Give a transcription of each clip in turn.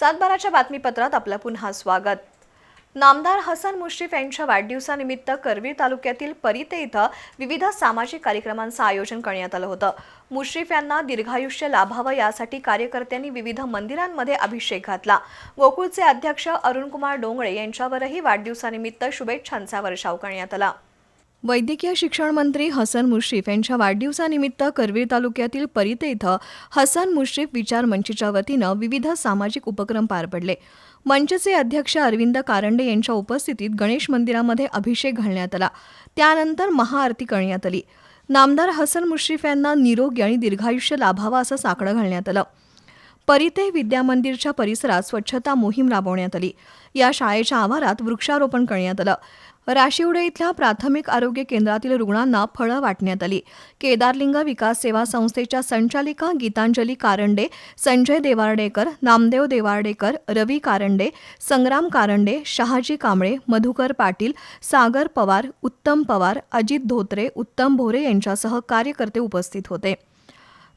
सातबाराच्या बातमीपत्रात आपलं पुन्हा स्वागत. नामदार हसन मुश्रीफ यांच्या वाढदिवसानिमित्त करवीर तालुक्यातील परिते इथं विविध सामाजिक कार्यक्रमांचं आयोजन करण्यात आलं होतं. मुश्रीफ यांना दीर्घायुष्य लाभावं यासाठी कार्यकर्त्यांनी विविध मंदिरांमध्ये अभिषेक घातला. गोकुळचे अध्यक्ष अरुणकुमार डोंगळे यांच्यावरही वाढदिवसानिमित्त शुभेच्छांचा वर्षाव करण्यात आला. वैद्यकीय शिक्षण मंत्री हसन मुश्रीफ यांच्या वाढदिवसानिमित्त करवीर तालुक्यातील परिते इथं हसन मुश्रीफ विचार मंचच्या वतीनं विविध सामाजिक उपक्रम पार पडले. मंचचे अध्यक्ष अरविंद कारंडे यांच्या उपस्थितीत गणेश मंदिरामध्ये अभिषेक घालण्यात आला. त्यानंतर महाआरती करण्यात आली. नामदार हसन मुश्रीफ यांना निरोगी आणि दीर्घायुष्य लाभावा असं साकडं घालण्यात आलं. परिते विद्यामंदिरच्या परिसरात स्वच्छता मोहीम राबवण्यात आली. या शाळेच्या आवारात वृक्षारोपण करण्यात आलं. राशिवडे इथल्या प्राथमिक आरोग्य केंद्रातील रुग्णांना फळं वाटण्यात आली. केदारलिंग विकास सेवा संस्थेच्या संचालिका गीतांजली कारंडे संजय देवार्डेकर नामदेव देवार्डेकर रवी कारंडे संग्राम कारंडे शहाजी कांबळे मधुकर पाटील सागर पवार उत्तम पवार अजित धोत्रे उत्तम भोरे यांच्यासह कार्यकर्ते उपस्थित होते.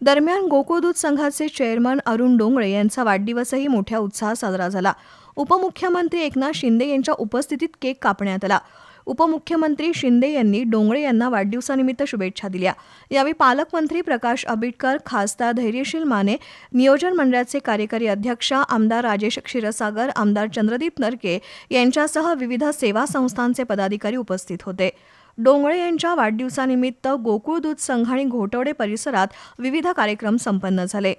दरम्यान गोकुळदूत संघाचे चेअरमन अरुण डोंगळे यांचा वाढदिवसही मोठ्या उत्साहात साजरा झाला. उपमुख्यमंत्री एकनाथ शिंदे यांच्या उपस्थितीत केक कापण्यात आला. उपमुख्यमंत्री शिंदे यांनी डोंगळे यांना वाढदिवसानिमित्त शुभेच्छा दिल्या. यावेळी पालकमंत्री प्रकाश आंबेडकर खासदार धैर्यशील माने नियोजन मंडळाचे कार्यकारी अध्यक्ष आमदार राजेश क्षीरसागर आमदार चंद्रदीप नरके यांच्यासह विविध सेवा संस्थांचे पदाधिकारी उपस्थित होते. डोंगळे यांच्या वाढदिवसानिमित्त गोकुळ दूध संघ आणि घोटवडे परिसरात विविध कार्यक्रम संपन्न झाले.